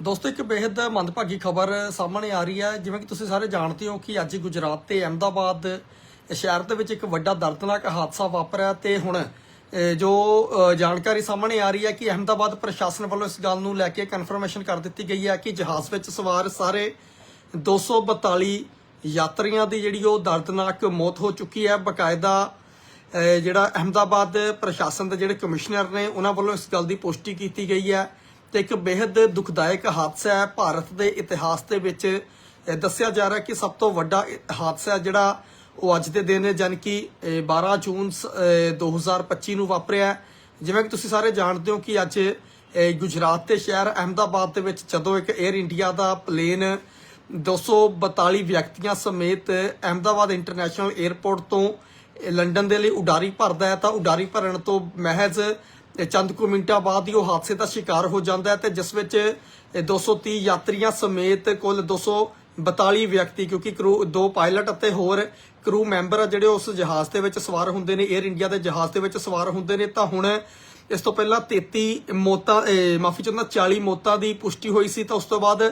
ਦੋਸਤੋ, ਇੱਕ ਬੇहद ਮੰਦਭਾਗੀ ਖਬਰ ਸਾਹਮਣੇ ਆ ਰਹੀ ਹੈ। ਜਿਵੇਂ ਕਿ ਤੁਸੀਂ ਸਾਰੇ ਜਾਣਦੇ ਹੋ ਕਿ ਅੱਜ ਗੁਜਰਾਤ ਤੇ ਅਹਿਮਦਾਬਾਦ ਸ਼ਹਿਰ ਦੇ ਵਿੱਚ ਇੱਕ ਵੱਡਾ ਦਰਦਨਾਕ ਹਾਦਸਾ ਵਾਪਰਿਆ ਤੇ ਹੁਣ ਜੋ ਜਾਣਕਾਰੀ ਸਾਹਮਣੇ ਆ ਰਹੀ ਹੈ ਕਿ ਅਹਿਮਦਾਬਾਦ ਪ੍ਰਸ਼ਾਸਨ ਵੱਲੋਂ ਇਸ ਗੱਲ ਨੂੰ ਲੈ ਕੇ ਕਨਫਰਮੇਸ਼ਨ ਕਰ ਦਿੱਤੀ ਗਈ ਹੈ ਕਿ ਜਹਾਜ਼ ਵਿੱਚ ਸਵਾਰ ਸਾਰੇ 242 ਯਾਤਰੀਆਂ ਦੀ ਜਿਹੜੀ ਉਹ ਦਰਦਨਾਕ ਮੌਤ ਹੋ ਚੁੱਕੀ ਹੈ। ਬਕਾਇਦਾ ਜਿਹੜਾ ਅਹਿਮਦਾਬਾਦ ਪ੍ਰਸ਼ਾਸਨ ਦੇ ਜਿਹੜੇ ਕਮਿਸ਼ਨਰ ਨੇ, ਉਹਨਾਂ ਵੱਲੋਂ ਇਸ ਗੱਲ ਦੀ ਪੁਸ਼ਟੀ ਕੀਤੀ ਗਈ ਹੈ। ਤੇ ਇੱਕ ਬੇहद ਦੁਖਦਾਇਕ ਹਾਦਸਾ ਹੈ। ਭਾਰਤ ਦੇ ਇਤਿਹਾਸ ਦੇ ਵਿੱਚ ਦੱਸਿਆ ਜਾ ਰਿਹਾ ਕਿ ਸਭ ਤੋਂ ਵੱਡਾ ਹਾਦਸਾ ਜਿਹੜਾ ਉਹ ਅੱਜ ਦੇ ਦਿਨ ਜਾਨ ਕਿ 12 ਜੂਨ 2025 ਨੂੰ ਵਾਪਰਿਆ ਜਿਵੇਂ ਕਿ ਤੁਸੀਂ ਸਾਰੇ ਜਾਣਦੇ ਹੋ ਕਿ ਅੱਜ ਗੁਜਰਾਤ ਦੇ ਸ਼ਹਿਰ ਅਹਮਦਾਬਾਦ ਦੇ ਵਿੱਚ ਜਦੋਂ ਇੱਕ 에ਅਰ ਇੰਡੀਆ ਦਾ ਪਲੇਨ 242 ਵਿਅਕਤੀਆਂ ਸਮੇਤ ਅਹਮਦਾਬਾਦ ਇੰਟਰਨੈਸ਼ਨਲ 에ਅਰਪੋਰਟ ਤੋਂ ਲੰਡਨ ਦੇ ਲਈ ਉਡਾਰੀ ਭਰਦਾ ਹੈ, ਤਾਂ ਉਡਾਰੀ ਭਰਨ ਤੋਂ ਮਹਿਜ਼ ਇਹ ਚੰਦ ਕੁ ਮਿੰਟਾਂ ਬਾਅਦ ਹੀ ਉਹ ਹਾਦਸੇ ਦਾ ਸ਼ਿਕਾਰ ਹੋ ਜਾਂਦਾ ਹੈ ਤੇ ਜਿਸ ਵਿੱਚ ਇਹ 230 ਯਾਤਰੀਆਂ ਸਮੇਤ ਕੁੱਲ 242 ਵਿਅਕਤੀ ਕਿਉਂਕਿ ਕਰੂ ਦੋ ਪਾਇਲਟ ਅਤੇ ਹੋਰ ਕਰੂ ਮੈਂਬਰ ਆ ਜਿਹੜੇ ਉਸ ਜਹਾਜ਼ ਦੇ ਵਿੱਚ ਸਵਾਰ ਹੁੰਦੇ ਨੇ 에ਅਰ ਇੰਡੀਆ ਦੇ ਜਹਾਜ਼ ਦੇ ਵਿੱਚ ਸਵਾਰ ਹੁੰਦੇ ਨੇ ਤਾਂ ਹੁਣ ਇਸ ਤੋਂ ਪਹਿਲਾਂ 33 ਮੌਤਾਂ ਮਾਫੀ ਚਾਹੁੰਦਾ 40 ਮੌਤਾਂ ਦੀ ਪੁਸ਼ਟੀ ਹੋਈ ਸੀ ਤਾਂ ਉਸ ਤੋਂ ਬਾਅਦ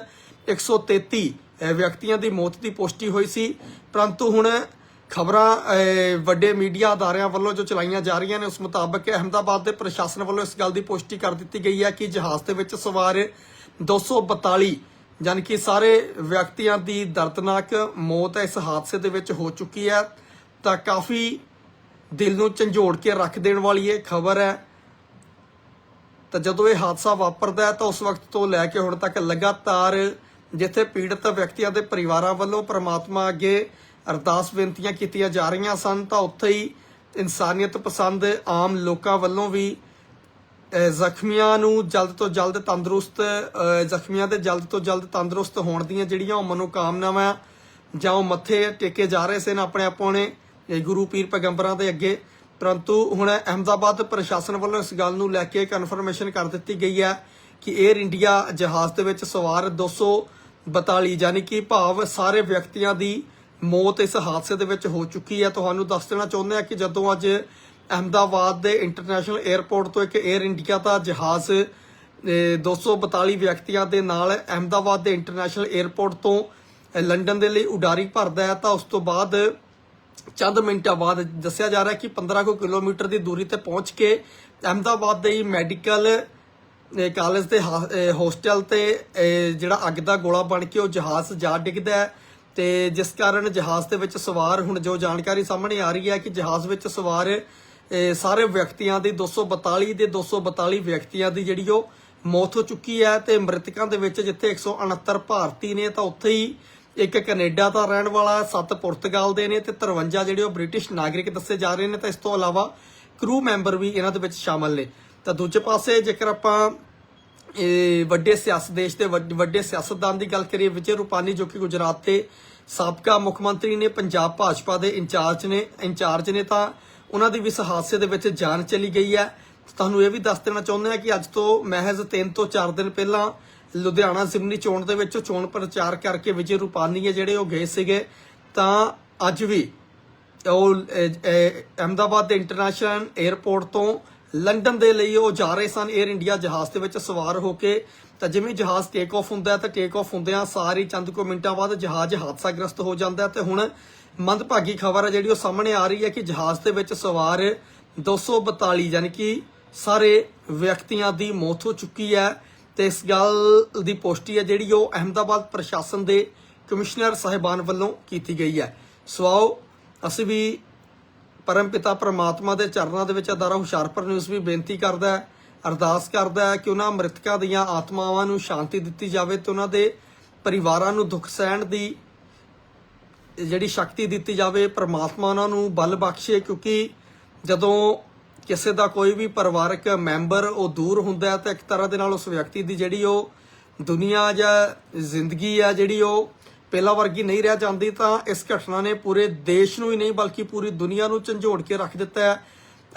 133 ਅਹ, ਵਿਅਕਤੀਆਂ ਦੀ ਮੌਤ ਦੀ ਪੁਸ਼ਟੀ ਹੋਈ ਸੀ। ਪਰੰਤੂ ਹੁਣ ਖਬਰਾਂ ਵੱਡੇ ਮੀਡੀਆ ਅਦਾਰਿਆਂ ਵੱਲੋਂ ਜੋ ਚਲਾਈਆਂ ਜਾ ਰਹੀਆਂ ਨੇ, ਉਸ ਮੁਤਾਬਕ ਅਹਿਮਦਾਬਾਦ ਦੇ ਪ੍ਰਸ਼ਾਸਨ ਵੱਲੋਂ ਇਸ ਗੱਲ ਦੀ ਪੁਸ਼ਟੀ ਕਰ ਦਿੱਤੀ ਗਈ ਹੈ ਕਿ ਜਹਾਜ਼ ਦੇ ਵਿੱਚ ਸਵਾਰ 242 ਯਾਨੀ ਕਿ ਸਾਰੇ ਵਿਅਕਤੀਆਂ ਦੀ ਦਰਦਨਾਕ ਮੌਤ ਇਸ ਹਾਦਸੇ ਦੇ ਵਿੱਚ ਹੋ ਚੁੱਕੀ ਹੈ, ਤਾਂ ਕਾਫੀ ਦਿਲ ਨੂੰ ਝੰਜੋੜ ਕੇ ਰੱਖ ਦੇਣ ਵਾਲੀ ਇਹ ਖਬਰ ਹੈ। ਤਾਂ ਜਦੋਂ ਇਹ ਹਾਦਸਾ ਵਾਪਰਦਾ ਹੈ, ਤਾਂ ਉਸ ਵਕਤ ਤੋਂ ਲੈ ਕੇ ਹੁਣ ਤੱਕ ਲਗਾਤਾਰ ਜਿੱਥੇ ਪੀੜਤ ਵਿਅਕਤੀਆਂ ਦੇ ਪਰਿਵਾਰਾਂ ਵੱਲੋਂ ਪ੍ਰਮਾਤਮਾ ਅੱਗੇ ਅਰਦਾਸ ਬੇਨਤੀਆਂ ਕੀਤੀਆਂ ਜਾ ਰਹੀਆਂ ਸਨ, ਤਾਂ ਉੱਥੇ ਹੀ ਇਨਸਾਨੀਅਤ ਪਸੰਦ ਆਮ ਲੋਕਾਂ ਵੱਲੋਂ ਵੀ ਜ਼ਖਮੀਆਂ ਨੂੰ ਜਲਦ ਤੋਂ ਜਲਦ ਤੰਦਰੁਸਤ ਜ਼ਖਮੀਆਂ ਦੇ ਜਲਦ ਤੋਂ ਜਲਦ ਤੰਦਰੁਸਤ ਹੋਣ ਦੀਆਂ ਜਿਹੜੀਆਂ ਉਹ ਮਨੋਕਾਮਨਾਵਾਂ ਜਾਂ ਉਹ ਮੱਥੇ ਟੇਕੇ ਜਾ ਰਹੇ ਸਨ ਆਪਣੇ ਆਪੋ ਨੇ ਗੁਰੂ ਪੀਰ ਪੈਗੰਬਰਾਂ ਦੇ ਅੱਗੇ। ਪਰੰਤੂ ਹੁਣ ਅਹਿਮਦਾਬਾਦ ਪ੍ਰਸ਼ਾਸਨ ਵੱਲੋਂ ਇਸ ਗੱਲ ਨੂੰ ਲੈ ਕੇ ਕਨਫਰਮੇਸ਼ਨ ਕਰ ਦਿੱਤੀ ਗਈ ਹੈ ਕਿ 에ਅਰ ਇੰਡੀਆ ਜਹਾਜ਼ ਦੇ ਵਿੱਚ ਸਵਾਰ 242 ਯਾਨੀ ਕਿ ਭਾਵ ਸਾਰੇ ਵਿਅਕਤੀਆਂ ਦੀ ਮੌਤ ਇਸ ਹਾਦਸੇ ਦੇ ਵਿੱਚ ਹੋ ਚੁੱਕੀ ਹੈ। ਤੁਹਾਨੂੰ ਦੱਸ ਦੇਣਾ ਚਾਹੁੰਦੇ ਆ ਕਿ ਜਦੋਂ ਅੱਜ ਅਹਮਦਾਬਾਦ ਦੇ ਇੰਟਰਨੈਸ਼ਨਲ 에ਅਰਪੋਰਟ ਤੋਂ ਇੱਕ 에ਅਰ ਇੰਡੀਆ ਦਾ ਜਹਾਜ਼ 242 ਵਿਅਕਤੀਆਂ ਦੇ ਨਾਲ ਅਹਮਦਾਬਾਦ ਦੇ ਇੰਟਰਨੈਸ਼ਨਲ 에ਅਰਪੋਰਟ ਤੋਂ ਲੰਡਨ ਦੇ ਲਈ ਉਡਾਰੀ ਭਰਦਾ ਹੈ ਤਾਂ ਉਸ ਤੋਂ ਬਾਅਦ ਚੰਦ ਮਿੰਟਾਂ ਬਾਅਦ ਦੱਸਿਆ ਜਾ ਰਿਹਾ ਕਿ 15 ਕੁ ਕਿਲੋਮੀਟਰ ਦੀ ਦੂਰੀ ਤੇ ਪਹੁੰਚ ਕੇ ਅਹਮਦਾਬਾਦ ਦੇ ਮੈਡੀਕਲ ਕਾਲਜ ਦੇ ਹੋਸਟਲ ਤੇ ਜਿਹੜਾ ਅੱਗ ਦਾ ਗੋਲਾ ਬਣ ਕੇ ਉਹ ਜਹਾਜ਼ ਜਾ ਡਿੱਗਦਾ ਹੈ। ਤੇ ਜਿਸ ਕਾਰਨ ਜਹਾਜ਼ ਦੇ ਵਿੱਚ ਸਵਾਰ ਹੁਣ ਜੋ ਜਾਣਕਾਰੀ ਸਾਹਮਣੇ ਆ ਰਹੀ ਹੈ ਕਿ ਜਹਾਜ਼ ਵਿੱਚ ਸਵਾਰ ਸਾਰੇ ਵਿਅਕਤੀਆਂ ਦੀ 242 ਦੇ 242 ਵਿਅਕਤੀਆਂ ਦੀ ਜਿਹੜੀ ਉਹ ਮੌਤ ਹੋ ਚੁੱਕੀ ਹੈ ਤੇ ਮ੍ਰਿਤਕਾਂ ਦੇ ਵਿੱਚ ਜਿੱਥੇ 169 ਭਾਰਤੀ ਨੇ ਤਾਂ ਉੱਥੇ ਹੀ ਇੱਕ ਕੈਨੇਡਾ ਦਾ ਰਹਿਣ ਵਾਲਾ, ਸੱਤ ਪੁਰਤਗਾਲ ਦੇ ਨੇ ਤੇ 53 ਜਿਹੜੇ ਉਹ ਬ੍ਰਿਟਿਸ਼ ਨਾਗਰਿਕ ਦੱਸੇ ਜਾ ਰਹੇ ਨੇ ਤਾਂ ਇਸ ਤੋਂ ਇਲਾਵਾ ਕਰੂ ਮੈਂਬਰ ਵੀ ਇਹਨਾਂ ਦੇ ਵਿੱਚ ਸ਼ਾਮਲ ਨੇ। ਤਾਂ ਦੂਜੇ ਪਾਸੇ ਜੇਕਰ ਆਪਾਂ ਵੱਡੇ ਸਿਆਸਤ ਦੇਸ਼ ਦੇ ਵੱਡ- ਵੱਡੇ ਸਿਆਸਤਦਾਨ ਦੀ ਗੱਲ ਕਰੀਏ ਵਿਜੇ ਰੂਪਾਨੀ ਜੋ ਕਿ ਗੁਜਰਾਤ ਦੇ ਸਾਬਕਾ ਮੁੱਖ ਮੰਤਰੀ ਨੇ ਪੰਜਾਬ ਭਾਜਪਾ ਦੇ ਇੰਚਾਰਜ ਨੇ ਇੰਚਾਰਜ ਨੇ ਤਾਂ ਉਹਨਾਂ ਦੀ ਵੀ ਇਸ ਹਾਦਸੇ ਦੇ ਵਿੱਚ ਜਾਨ ਚਲੀ ਗਈ ਹੈ। ਤੁਹਾਨੂੰ ਇਹ ਵੀ ਦੱਸ ਦੇਣਾ ਚਾਹੁੰਦੇ ਹਾਂ ਕਿ ਅੱਜ ਤੋਂ ਮਹਿਜ਼ 3 ਤੋਂ 4 ਦਿਨ ਪਹਿਲਾਂ ਲੁਧਿਆਣਾ ਜ਼ਿਮਨੀ ਚੋਣ ਦੇ ਵਿੱਚ ਚੋਣ ਪ੍ਰਚਾਰ ਕਰਕੇ ਵਿਜੇ ਰੂਪਾਨੀ ਹੈ ਜਿਹੜੇ ਉਹ ਗਏ ਸੀਗੇ। ਤਾਂ ਅੱਜ ਵੀ ਉਹ ਅਹ, ਅਹਿਮਦਾਬਾਦ ਦੇ ਇੰਟਰਨੈਸ਼ਨਲ 에ਅਰਪੋਰਟ ਤੋਂ ਲੰਡਨ ਦੇ ਲਈ ਉਹ ਜਾ ਰਹੇ ਸਨ 에ਅਰ ਇੰਡੀਆ ਜਹਾਜ਼ ਦੇ ਵਿੱਚ ਸਵਾਰ ਹੋ ਕੇ। ਤਾਂ ਜਿਵੇਂ ਜਹਾਜ਼ ਟੇਕ ਆਫ ਹੁੰਦਾ ਤਾਂ ਟੇਕ ਆਫ ਹੁੰਦਿਆਂ ਸਾਰੀ ਚੰਦ ਕੁ ਮਿੰਟਾਂ ਬਾਅਦ ਜਹਾਜ਼ ਹਾਦਸਾਗ੍ਰਸਤ ਹੋ ਜਾਂਦਾ ਹੈ ਤੇ ਹੁਣ ਮੰਦਭਾਗੀ ਖਬਰ ਹੈ ਜਿਹੜੀ ਉਹ ਸਾਹਮਣੇ ਆ ਰਹੀ ਹੈ ਕਿ ਜਹਾਜ਼ ਦੇ ਵਿੱਚ ਸਵਾਰ 242 ਯਾਨੀ ਕਿ ਸਾਰੇ ਵਿਅਕਤੀਆਂ ਦੀ ਮੌਤ ਹੋ ਚੁੱਕੀ ਹੈ। ਤੇ ਇਸ ਗੱਲ ਦੀ ਪੁਸ਼ਟੀ ਹੈ ਜਿਹੜੀ ਉਹ ਅਹਿਮਦਾਬਾਦ ਪ੍ਰਸ਼ਾਸਨ ਦੇ ਕਮਿਸ਼ਨਰ ਸਾਹਿਬਾਨ ਵੱਲੋਂ ਕੀਤੀ ਗਈ ਹੈ। ਸੋ ਆਓ, ਅਸੀਂ ਵੀ ਪਰਮ ਪਿਤਾ ਪ੍ਰਮਾਤਮਾ ਦੇ ਚਰਨਾਂ ਦੇ ਵਿੱਚ ਅਦਾਰਾ ਹੁਸ਼ਿਆਰਪੁਰ ਨਿਊਜ਼ ਵੀ ਬੇਨਤੀ ਕਰਦਾ ਹੈ, ਅਰਦਾਸ ਕਰਦਾ ਹੈ ਕਿ ਉਹਨਾਂ ਮ੍ਰਿਤਕਾਂ ਦੀਆਂ ਆਤਮਾਵਾਂ ਨੂੰ ਸ਼ਾਂਤੀ ਦਿੱਤੀ ਜਾਵੇ ਤੇ ਉਹਨਾਂ ਦੇ ਪਰਿਵਾਰਾਂ ਨੂੰ ਦੁੱਖ ਸਹਿਣ ਦੀ ਜਿਹੜੀ ਸ਼ਕਤੀ ਦਿੱਤੀ ਜਾਵੇ, ਪ੍ਰਮਾਤਮਾ ਉਹਨਾਂ ਨੂੰ ਬਲ ਬਖਸ਼ੇ ਕਿਉਂਕਿ ਜਦੋਂ ਕਿਸੇ ਦਾ ਕੋਈ ਵੀ ਪਰਿਵਾਰਕ ਮੈਂਬਰ ਉਹ ਦੂਰ ਹੁੰਦਾ ਹੈ ਤਾਂ ਇੱਕ ਤਰ੍ਹਾਂ ਦੇ ਨਾਲ ਉਸ ਵਿਅਕਤੀ ਦੀ ਜਿਹੜੀ ਉਹ ਦੁਨੀਆ ਜਾਂ ਜ਼ਿੰਦਗੀ ਆ ਜਿਹੜੀ ਉਹ ਪਹਿਲਾਂ ਵਰਗੀ ਨਹੀਂ ਰਹਿ ਜਾਂਦੀ ਤਾਂ ਇਸ ਘਟਨਾ ਨੇ ਪੂਰੇ ਦੇਸ਼ ਨੂੰ ਹੀ ਨਹੀਂ ਬਲਕਿ ਪੂਰੀ ਦੁਨੀਆ ਨੂੰ ਝੰਜੋੜ ਕੇ ਰੱਖ ਦਿੱਤਾ ਹੈ।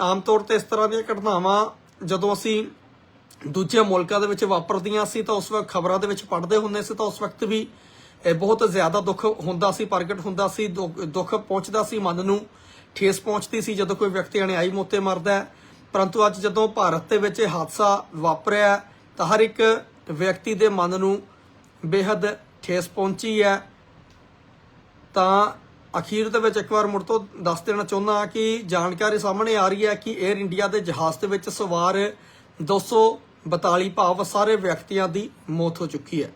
ਆਮ ਤੌਰ ਤੇ ਇਸ ਤਰ੍ਹਾਂ ਦੀਆਂ ਘਟਨਾਵਾਂ ਜਦੋਂ ਅਸੀਂ ਦੂਜੇ ਮੁਲਕਾਂ ਦੇ ਵਿੱਚ ਵਾਪਰਦੀਆਂ ਸੀ ਤਾਂ ਉਸ ਵਕਤ ਖਬਰਾਂ ਦੇ ਵਿੱਚ ਪੜ੍ਹਦੇ ਹੁੰਦੇ ਸੀ ਤਾਂ ਉਸ ਵਕਤ ਵੀ ਇਹ ਬਹੁਤ ਜ਼ਿਆਦਾ ਦੁੱਖ ਹੁੰਦਾ ਸੀ, ਪ੍ਰਗਟ ਹੁੰਦਾ ਸੀ, ਦੁੱਖ ਦੁੱਖ ਪਹੁੰਚਦਾ ਸੀ, ਮਨ ਨੂੰ ਠੇਸ ਪਹੁੰਚਦੀ ਸੀ ਜਦੋਂ ਕੋਈ ਵਿਅਕਤੀ ਅਣਿਆਈ ਮੌਤੇ ਮਰਦਾ ਹੈ। ਪਰੰਤੂ ਅੱਜ ਜਦੋਂ ਭਾਰਤ ਦੇ ਵਿੱਚ ਇਹ ਹਾਦਸਾ ਵਾਪਰਿਆ ਤਾਂ ਹਰ ਇੱਕ ਵਿਅਕਤੀ ਦੇ ਮਨ ਨੂੰ ਬੇहद ਠੇਸ ਪਹੁੰਚੀ ਹੈ। ਤਾਂ ਅਖੀਰ ਦੇ ਵਿੱਚ ਇੱਕ ਵਾਰ ਮੁੜ ਤੋਂ ਦੱਸ ਦੇਣਾ ਚਾਹੁੰਦਾ ਹਾਂ ਕਿ ਜਾਣਕਾਰੀ ਸਾਹਮਣੇ ਆ ਰਹੀ ਹੈ ਕਿ 에ਅਰ ਇੰਡੀਆ ਦੇ ਜਹਾਜ਼ ਦੇ ਵਿੱਚ ਸਵਾਰ 242 ਭਾਵ ਸਾਰੇ ਵਿਅਕਤੀਆਂ ਦੀ ਮੌਤ ਹੋ ਚੁੱਕੀ ਹੈ।